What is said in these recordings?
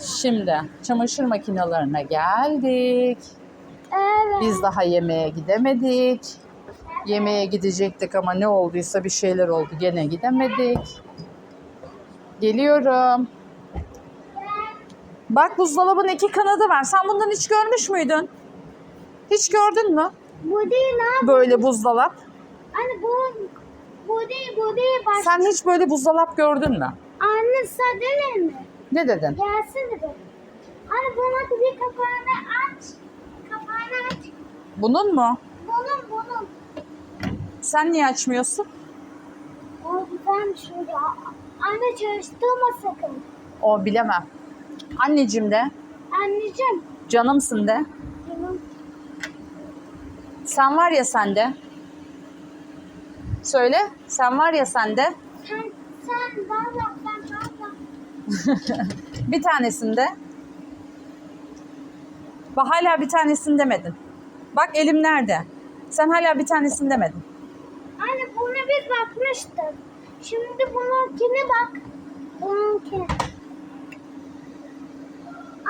Şimdi çamaşır makinelerine geldik. Evet. Biz daha yemeğe gidemedik. Yemeğe gidecektik ama ne olduysa bir şeyler oldu. Gene gidemedik. Geliyorum. Bak buzdolabının iki kanadı var. Sen bundan hiç görmüş müydün? Hiç gördün mü? Bu değil abi. Böyle buzdolap. Anne bu bu değil bu değil baş. Sen hiç böyle buzdolap gördün mü? Anne sadele mi? Ne dedin? Gelsene de. Anne buna bir kapağını aç. Kapağını aç. Bunun mu? Bunun bunun. Sen niye açmıyorsun? O güzelmiş şurada. Anne çalıştırma sakın. O bilemem. Anneciğim de, Anneciğim. canımsın de. Canım. Sen var ya sende. Söyle. Sen var ya sende. Sen sen valla sen valla. Bir tanesinde. Bak hala bir tanesini demedin. Bak elim nerede? Sen hala bir tanesini demedin. Anne buna biz bakmıştık. Şimdi bununkine bak. Bununkine.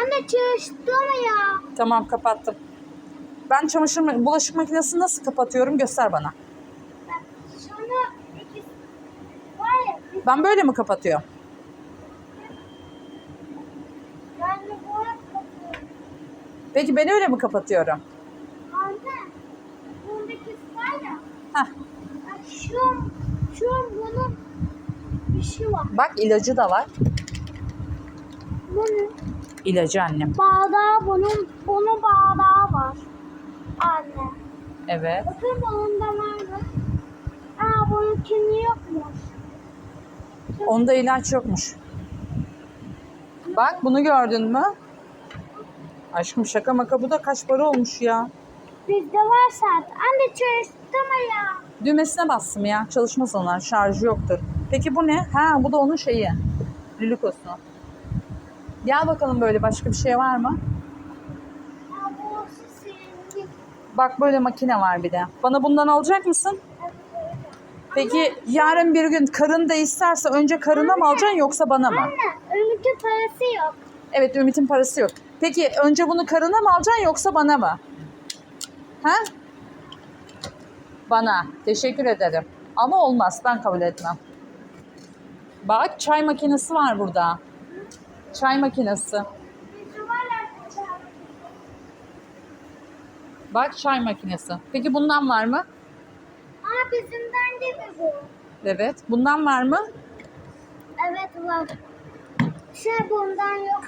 Anne çalıştırma ya. Tamam kapattım. Ben çamaşır ma- bulaşık makinesini nasıl kapatıyorum göster bana. Bak şunu iki var ya Ben böyle mi kapatıyorum? ben de bu kapıyorum. Peki ben öyle mi kapatıyorum? Anne bundaki var ya. Bak şu şu bunun bir şey var. bak ilacı da var. Bunun İlacı annem. bardağı bunun bunun bardağı var. Anne. Evet. Bakın bunun da var? Aa bununkinin yokmuş. Onda ilaç yokmuş. Bak bunu gördün mü? Aşkım şaka maka bu da kaç para olmuş ya. Bizde var zaten. Anne çalıştırma ya. Düğmesine bastım ya. Çalışmaz onlar. Şarjı yoktur. Peki bu ne? Ha bu da onun şeyi. Lülükosu. Gel bakalım böyle başka bir şey var mı? Bu. Bak böyle makine var bir de. Bana bundan alacak mısın? Peki yarın bir gün karın da isterse önce karına mı alacaksın yoksa bana mı? Anne Ümit'in parası yok. Evet Ümit'in parası yok. Peki önce bunu karına mı alacaksın yoksa bana mı? Ha? Bana. Teşekkür ederim. Ama olmaz. Ben kabul etmem. Bak çay makinesi var burada. Çay makinesi. Bak çay makinesi. Peki bundan var mı? Aa bizimden değil mi bu? Evet. Bundan var mı? Evet var. Şey bundan yok.